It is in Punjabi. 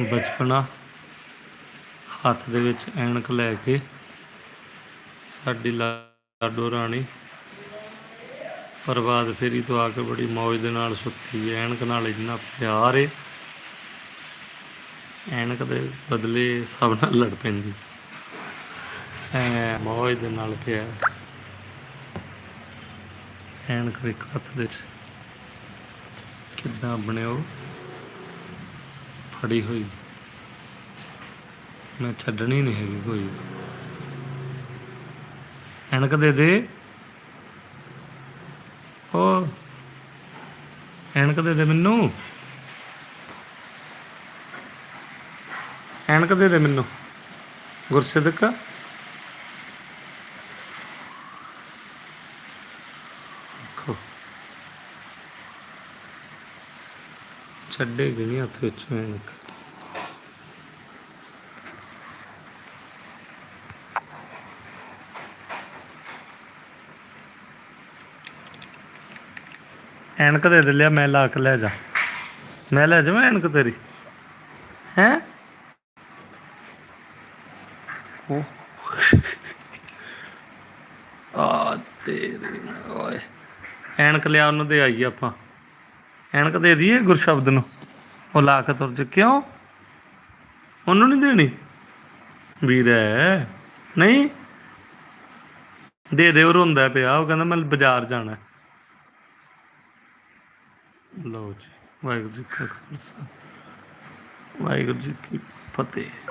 ਬਚਪਨਾ ਹੱਥ ਦੇ ਵਿੱਚ ਐਨਕ ਲੈ ਕੇ ਸਾਡੀ ਲਾਡੋ ਰਾਣੀ ਪ੍ਰਭਾਤ ਫੇਰੀ ਤੋਂ ਆ ਕੇ ਬੜੀ ਮौज ਦੇ ਨਾਲ ਸੁੱਤੀ ਹੈ। ਐਨਕ ਨਾਲ ਇੰਨਾ ਪਿਆਰ ਏ। ਐਨਕ ਦੇ ਬਦਲੇ ਸਭ ਨਾਲ ਲੜ ਪੈਂਦੀ। ਐ ਮौज ਦੇ ਨਾਲ ਪਿਆ ਐਨਕ ਦੇ ਹੱਥ ਦੇ ਕਿੱਦਾਂ ਬਣਿਓ। ਫੜੀ ਹੋਈ। ਮੈਂ ਛੱਡਣੀ ਨਹੀਂ ਹੈਗੀ ਕੋਈ। ਐਨਕ ਦੇ ਦੇ। ਓ, ਐਨਕ ਦੇ ਦੇ ਮੈਨੂੰ। ਐਨਕ ਦੇ ਦੇ ਮੈਨੂੰ। ਗੁਰਸਿੱਧਕ ਛੱਡੇਗੀ ਨਹੀਂ ਹੱਥ ਵਿੱਚੋਂ ਐਨਕ ਐਨਕ ਦੇ ਦੇ ਲਿਆ, ਮੈਂ ਲਾ ਕੇ ਲੈ ਜਾ। ਮੈਂ ਲੈ ਜਾਵਾਂ ਐਨਕ ਤੇਰੀ? ਹੈ? ਆ ਤੇਰੇ, ਓਏ। ਐਨਕ ਲਿਆ, ਉਹਨੂੰ ਦੇ ਆਈ ਆਪਾਂ। ਐਨਕ ਦੇ ਦਈਏ ਗੁਰਸ਼ਬਦ ਨੂੰ। ਉਹ ਲਾ ਕੇ ਤੁਰ ਜਾ। ਕਿਉਂ? ਉਹਨੂੰ ਨਹੀਂ ਦੇਣੀ? ਵੀਰ, ਨਹੀਂ। ਦੇ ਦੇ, ਉਹ ਰੋਂਦਾ ਪਿਆ। ਉਹ ਕਹਿੰਦਾ, ਮੈਂ ਬਾਜ਼ਾਰ ਜਾਣਾ। ਲਓ ਜੀ, ਵਾਹਿਗੁਰੂ ਜੀ ਕਾ ਖਾਲਸਾ। ਵਾਹਿਗੁਰੂ ਜੀ ਕੀ ਫਤਿਹ।